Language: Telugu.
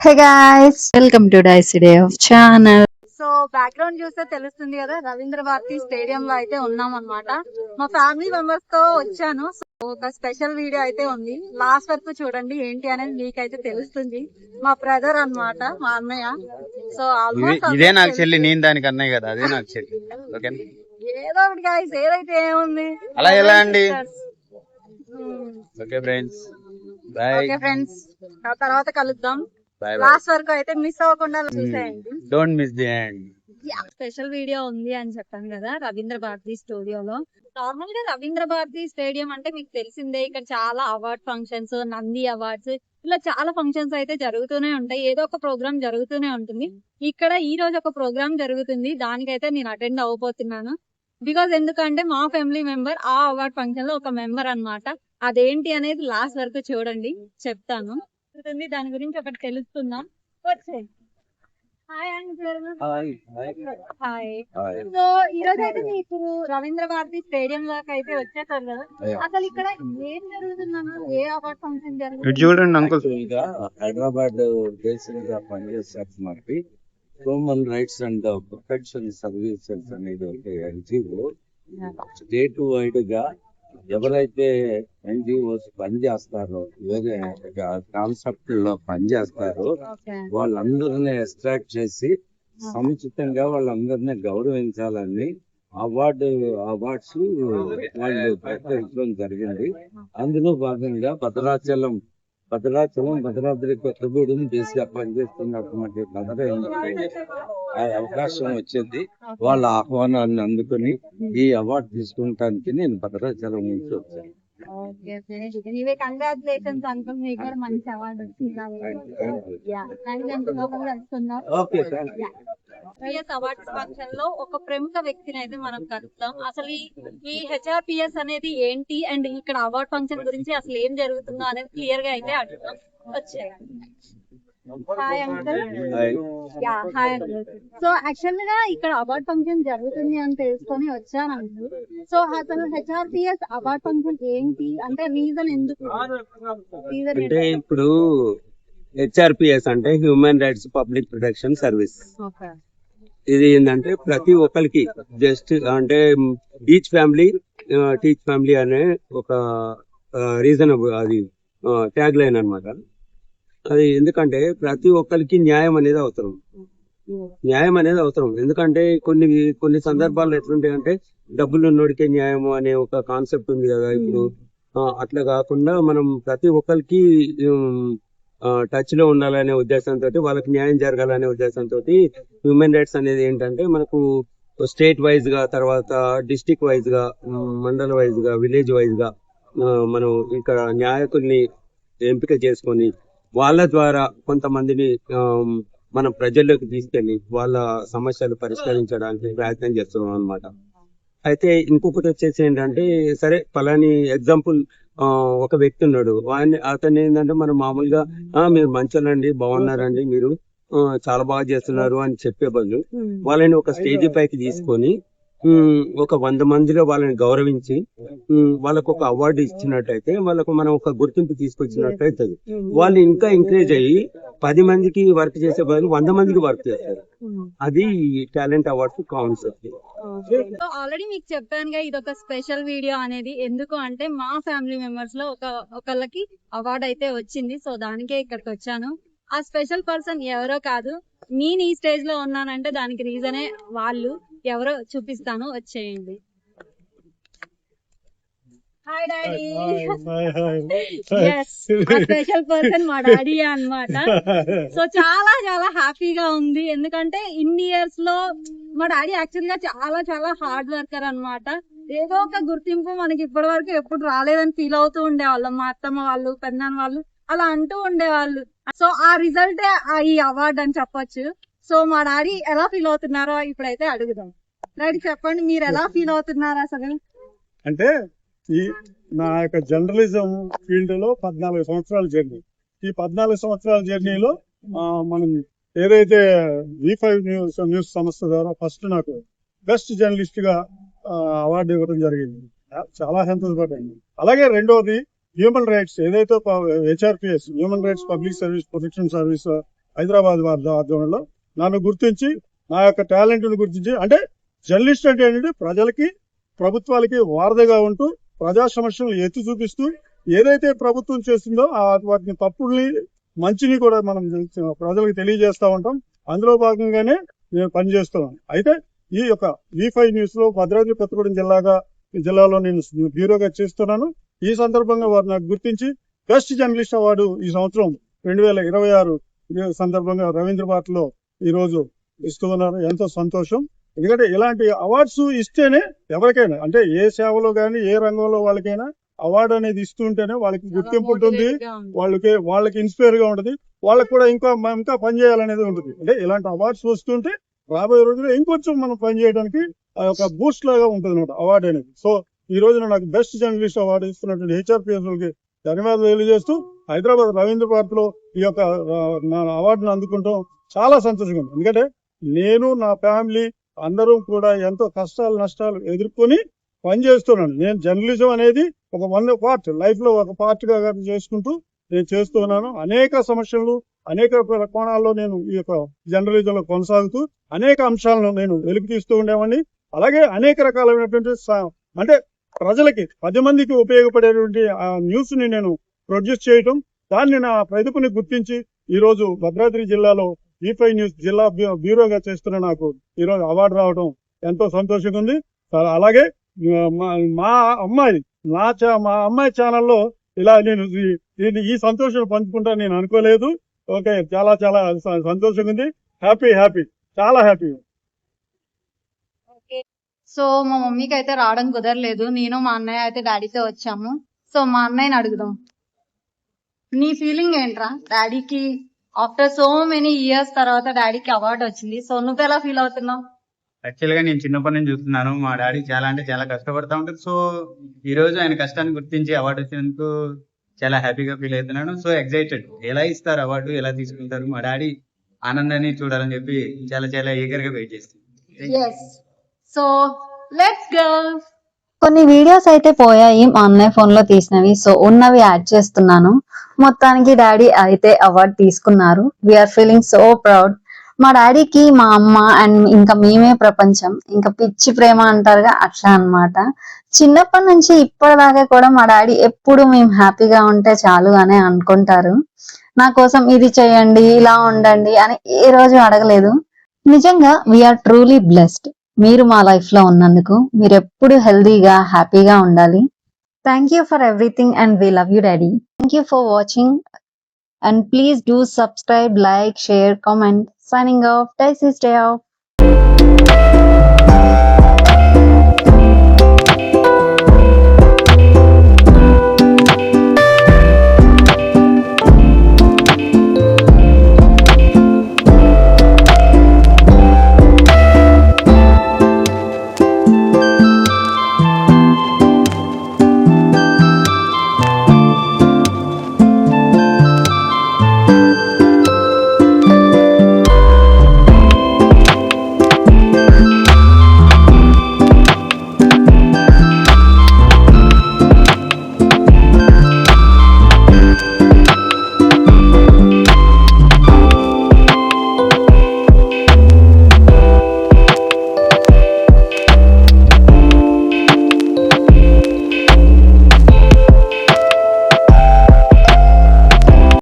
Hey guys welcome to Daisy's day off channel so background చూస్తే తెలుస్తుంది కదా రవీంద్ర భారతి స్టేడియం లో అయితే ఉన్నాం అన్నమాట మా ఫ్యామిలీ మెంబర్స్తో వచ్చాను. సో ఒక స్పెషల్ వీడియో అయితే ఉంది. లాస్ట్ వరకు చూడండి ఏంటి అనేది మీకైతే తెలుస్తుంది. మా బ్రదర్ అన్నమాట మా అన్నయ్య. సో ఇదే ఆల్మోస్ట్ ఇదే నాకు చెల్లి నేను దానికి అన్నయ్య కదా అదే నాకు చెల్లి. ఏదో ఒకటి guys ఏదైతే ఏముంది? అలా ఎలా అండి? Okay friends bye okay friends ఆ తర్వాత కలుద్దాం. లాస్ట్ వరకు అయితే మిస్ అవ్వకుండా చూసేయండి. Don't miss the end special video ఉంది అని చెప్పాను కదా రవీంద్ర భారతి స్టూడియోలో. నార్మల్గా రవీంద్ర భారతి స్టేడియం అంటే మీకు తెలిసిందే ఇక్కడ చాలా అవార్డ్ ఫంక్షన్స్ నంది అవార్డ్స్ ఇలా చాలా ఫంక్షన్స్ అయితే జరుగుతూనే ఉంటాయి. ఏదో ఒక ప్రోగ్రామ్ జరుగుతూనే ఉంటుంది. ఇక్కడ ఈ రోజు ఒక ప్రోగ్రామ్ జరుగుతుంది. దానికైతే నేను అటెండ్ అవ్వబోతున్నాను. బికాజ్ ఎందుకంటే మా ఫ్యామిలీ మెంబర్ ఆ అవార్డ్ ఫంక్షన్లో ఒక మెంబర్ అన్నమాట. అదేంటి అనేది లాస్ట్ వరకు చూడండి చెప్తాను. జరుగుతుంది. దాని గురించి ఒకటి తెలుస్తుందాం వచ్చే హాయ్ హాయ్ సో ఈ రోజు అయితే మీకు రవీంద్ర భారతి స్టేడియం లోకి అయితే వచ్చేసారు కదా. అసలు ఇక్కడ ఏం జరుగుతుందన్న? ఏ అవార్డ్ ఫంక్షన్ జరుగుతుంది చూడండి అంకుల్ హైదరాబాద్ బేసిక్గా పనిచేస్తారు మనకి. Human rights and protection services అనేది ఒక ఎన్జిఓ. స్టేట్ వైడ్గా ఎవరైతే ఎన్జిఓస్ పనిచేస్తారో వేరే కాన్సెప్ట్లో పనిచేస్తారో వాళ్ళందరినీ ఎక్స్ట్రాక్ట్ చేసి సముచితంగా వాళ్ళందరినీ గౌరవించాలని అవార్డు అవార్డ్స్ వాళ్ళు ప్రకటించడం జరిగింది. అందులో భాగంగా భద్రాచలం భద్రాచలం భద్రాద్రి కొత్తగూడెం బేస్గా పనిచేస్తున్నటువంటి భద్రాచలం ఆ అవకాశం వచ్చింది. వాళ్ళ ఆహ్వానాన్ని అందుకుని ఈ అవార్డు తీసుకుంటానికి నేను భద్రాచలం నుంచి వచ్చాను. ఇవే కంగ్రాచులేషన్స్ అంకుల్ మీకు కూడా మంచి అవార్డు వచ్చింది. కాబట్టి యా థ్యాంక్ యూ లోపల కలుసుకుందాం okay thank you PS awards ఫంక్షన్లో ఒక ప్రముఖ వ్యక్తిని అయితే మనం కలుద్దాం. అసలు ఈ- ఈ హెచ్ఆర్పిఎస్ అనేది ఏంటి? అండ్ ఇక్కడ అవార్డ్ ఫంక్షన్ గురించి అసలు ఏం జరుగుతుందో అనేది క్లియర్గా అయితే అడుగుతాం వచ్చేయండి. Hi uncle ya hi uncle so యాక్చువల్గా ఇక్కడ అవార్డ్ ఫంక్షన్ జరుగుతుంది అని తెలుసుకొని వచ్చాను అంకుల్. సో అసలు హెచ్ఆర్పిఎస్ అవార్డ్ ఫంక్షన్ ఏంటి? అంటే రీజన్ ఎందుకు? రీజన్ అంటే ఇప్పుడు హెచ్ఆర్పిఎస్ అంటే human rights public protection service ఇది ఏంటంటే ప్రతి ఒక్కరికి జస్ట్ అంటే ఈచ్ ఫ్యామిలీ టీచ్ ఫ్యామిలీ అనే ఒక రీజన్ అది ట్యాగ్ లైన్ అన్నమాట. అది ఎందుకంటే ప్రతి ఒక్కరికి న్యాయం అనేది అవసరం. న్యాయం అనేది అవసరం. ఎందుకంటే కొన్ని కొన్ని సందర్భాల్లో ఎట్లుంటాయి అంటే డబ్బులు ఉన్నోడికే న్యాయం అనే ఒక కాన్సెప్ట్ ఉంది కదా ఇప్పుడు. అట్లా కాకుండా మనం ప్రతి ఒక్కరికి టచ్లో ఉండాలనే ఉద్దేశంతో వాళ్ళకి న్యాయం జరగాలనే ఉద్దేశంతో హ్యూమన్ రైట్స్ అనేది ఏంటంటే మనకు స్టేట్ వైజ్గా తర్వాత డిస్టిక్ వైజ్గా మండల వైజ్గా విలేజ్ వైజ్గా మనం ఇక్కడ న్యాయకుల్ని ఎంపిక చేసుకొని వాళ్ళ ద్వారా కొంతమందిని మనం ప్రజల్లోకి తీసుకెళ్ళి వాళ్ళ సమస్యలు పరిష్కరించడానికి ప్రయత్నం చేస్తున్నాం అన్నమాట. అయితే ఇంకొకటి వచ్చేసి ఏంటంటే సరే పలాని ఎగ్జాంపుల్ ఒక వ్యక్తి ఉన్నాడు. వాడిని అతను ఏంటంటే మనం మామూలుగా "ఆ, మీరు మంచోళ్ళండి బాగున్నారండి మీరు చాలా బాగా చేస్తున్నారు అని చెప్పే బదులు వాళ్ళని ఒక స్టేజ్ పైకి తీసుకొని ఒక వంద మందిలో వాళ్ళని గౌరవించి వాళ్ళకు ఒక అవార్డు ఇచ్చినట్టయితే వాళ్ళకు మనం ఒక గుర్తింపు తీసుకొచ్చినట్టు అవుతుంది వాళ్ళు ఇంకా ఎంకరేజ్ అయ్యి పది మందికి వర్క్ చేసే బదులు వంద మందికి వర్క్ చేస్తారు. అది టాలెంట్ అవార్డ్స్ కాన్సెప్ట్ ఆల్రెడీ మీకు చెప్పాను ఇది ఒక స్పెషల్ వీడియో అనేది. ఎందుకు అంటే మా ఫ్యామిలీ మెంబర్స్లో ఒక ఒకళ్ళకి అవార్డు అయితే వచ్చింది. సో దానికే ఇక్కడికి వచ్చాను. ఆ స్పెషల్ పర్సన్ ఎవరో కాదు. నేను ఈ స్టేజ్లో ఉన్నానంటే దానికి రీజనే వాళ్ళు. ఎవరో చూపిస్తాను వచ్చేయండి. హాయ్ డాడీ స్పెషల్ పర్సన్ మా డాడీ అన్నమాట. సో చాలా చాలా హ్యాపీగా ఉంది. ఎందుకంటే ఇన్ని ఇయర్స్లో మా డాడీ యాక్చువల్గా చాలా చాలా హార్డ్ వర్కర్ అన్నమాట. ఏదో ఒక గుర్తింపు మనకి ఇప్పటి వరకు ఎప్పుడు రాలేదని ఫీల్ అవుతూ ఉండేవాళ్ళం. మా అత్తమ్మ వాళ్ళు పెద్దనాన్న వాళ్ళు అలా అంటూ ఉండేవాళ్ళు. సో ఆ రిజల్ట్ ఈ అవార్డ్ అని చెప్పొచ్చు. సో మా డాడీ ఎలా ఫీల్ అవుతున్నారో ఇప్పుడైతే అడుగుదాం. డాడీ చెప్పండి మీరు ఎలా ఫీల్ అవుతున్నారు అసలు? అంటే ఈ నా యొక్క జర్నలిజం ఫీల్డ్లో పద్నాలుగు సంవత్సరాల జర్నీ. ఈ పద్నాలుగు సంవత్సరాల జర్నీలో మనం ఏదైతే వి ఫైవ్ న్యూస్ న్యూస్ సంస్థ ద్వారా ఫస్ట్ నాకు బెస్ట్ జర్నలిస్ట్గా అవార్డు ఇవ్వడం జరిగింది. చాలా సంతోషపడ్డాను. అలాగే రెండవది హ్యూమన్ రైట్స్. ఏదైతే HRPS human rights public service protection service Hyderabad వారి ఆధ్వర్యంలో నన్ను గుర్తించి నా యొక్క టాలెంట్ని గుర్తించి అంటే జర్నలిస్ట్ అంటే ఏంటంటే ప్రజలకి ప్రభుత్వాలకి వారధిగా ఉంటూ ప్రజా సమస్యలను ఎత్తి చూపిస్తూ ఏదైతే ప్రభుత్వం చేస్తుందో ఆ వాటిని తప్పుల్ని మంచిని కూడా మనం ప్రజలకు తెలియజేస్తూ ఉంటాం. అందులో భాగంగానే నేను పనిచేస్తున్నాను అయితే ఈ యొక్క వి ఫైవ్ న్యూస్లో భద్రాద్రి కొత్తగూడెం జిల్లాగా జిల్లాలో నేను బ్యూరోగా చేస్తున్నాను. ఈ సందర్భంగా వారు నాకు గుర్తించి బెస్ట్ జర్నలిస్ట్ అవార్డు ఈ సంవత్సరం రెండు వేల ఇరవై ఆరు సందర్భంగా రవీంద్ర భారతిలో ఈ రోజు ఇస్తూ ఉన్నారు. ఎంతో సంతోషం. ఎందుకంటే ఇలాంటి అవార్డ్స్ ఇస్తేనే ఎవరికైనా అంటే ఏ సేవలో కానీ ఏ రంగంలో వాళ్ళకైనా అవార్డు అనేది ఇస్తుంటేనే వాళ్ళకి గుర్తింపు ఉంటుంది వాళ్ళకి వాళ్ళకి ఇన్స్పైర్గా ఉంటుంది. వాళ్ళకి కూడా ఇంకా ఇంకా పని చేయాలనేది ఉంటుంది. అంటే ఇలాంటి అవార్డ్స్ వస్తుంటే రాబోయే రోజుల్లో ఇంకొంచెం మనం పని చేయడానికి ఆ యొక్క బూస్ట్ లాగా ఉంటుంది అనమాట అవార్డు అనేది. సో ఈ రోజున నాకు బెస్ట్ జర్నలిస్ట్ అవార్డు ఇస్తున్నటువంటి హెచ్ఆర్పిఎస్కి ధన్యవాదాలు తెలియజేస్తూ హైదరాబాద్ రవీంద్ర భారత్లో ఈ యొక్క నా అవార్డును అందుకుంటాం చాలా సంతోషంగా ఉంది. ఎందుకంటే నేను నా ఫ్యామిలీ అందరూ కూడా ఎంతో కష్టాలు నష్టాలు ఎదుర్కొని పని చేస్తున్నాను. నేను జర్నలిజం అనేది ఒక వన్ పార్ట్ లైఫ్లో ఒక పార్ట్గా చేసుకుంటూ నేను చేస్తున్నాను. అనేక సమస్యలు అనేక కోణాల్లో నేను ఈ యొక్క జర్నలిజం లో కొనసాగుతూ అనేక అంశాలను నేను వెలికి తీస్తూ ఉండేవాడిని. అలాగే అనేక రకాలైనటువంటి అంటే ప్రజలకి పది మందికి ఉపయోగపడేటువంటి ఆ న్యూస్ని నేను ప్రొడ్యూస్ చేయటం దాన్ని నా ప్రతిభని గుర్తించి ఈరోజు భద్రాద్రి జిల్లాలో ఈపై న్యూస్ జిల్లా బ్యూరోగా చేస్తున్న నాకు ఈ రోజు అవార్డు రావడం ఎంతో సంతోషంగా ఉంది. అలాగే మా- అమ్మాయి నా చా మా అమ్మాయి ఛానల్లో ఇలా నేను ఈ- దీన్ని ఈ సంతోషం పంచుకుంటా నేను అనుకోలేదు. ఓకే చాలా చాలా సంతోషంగా ఉంది. హ్యాపీ హ్యాపీ చాలా హ్యాపీ. సో మా మమ్మీకి అయితే రావడం కుదరలేదు. నేను మా అన్నయ్య అయితే డాడీతో వచ్చాము. సో మా అన్నయ్యని అడుగుదాం. నీ ఫీలింగ్ ఏంట్రా? డాడీకి ఆఫ్టర్ సో మెనీ ఇయర్స్ తర్వాత డాడీకి అవార్డు వచ్చింది. సో నువ్వు ఎలా ఫీల్ అవుతున్నావు? యాక్చువల్గా నేను చిన్నప్పటి నుంచి చూస్తున్నాను. మా డాడీ చాలా అంటే చాలా కష్టపడతా ఉంటారు సో ఈ రోజు ఆయన కష్టాన్ని గుర్తించి అవార్డు వచ్చినందుకు చాలా హ్యాపీగా ఫీల్ అవుతున్నాను. సో ఎక్సైటెడ్ ఎలా ఇస్తారు అవార్డు ఎలా తీసుకుంటారు? మా డాడీ ఆనందాన్ని చూడాలని చెప్పి చాలా చాలా ఈగర్గా వెయిట్ చేస్తాను ఎస్ సో లెట్స్ గో కొన్ని వీడియోస్ అయితే పోయాయి మా అన్నయ్య ఫోన్లో తీసినవి. సో ఉన్నవి యాడ్ చేస్తున్నాను. మొత్తానికి డాడీ అయితే అవార్డు తీసుకున్నారు. వీఆర్ ఫీలింగ్ సో ప్రౌడ్ మా డాడీకి మా అమ్మ అండ్ ఇంకా మేమే ప్రపంచం. ఇంకా పిచ్చి ప్రేమ అంటారుగా అట్లా అన్నమాట. చిన్నప్పటి నుంచి ఇప్పటిదాకా కూడా మా డాడీ ఎప్పుడు మేము హ్యాపీగా ఉంటే చాలు అని అనుకుంటారు. నా కోసం ఇది చేయండి ఇలా ఉండండి అని ఏ రోజు అడగలేదు. నిజంగా వీఆర్ ట్రూలీ బ్లెస్డ్ మీరు మా లైఫ్లో ఉన్నందుకు మీరు ఎప్పుడు హెల్దీగా హ్యాపీగా ఉండాలి. Thank you for everything and we love you daddy thank you for watching and please do subscribe like share comment signing off Daisy's day off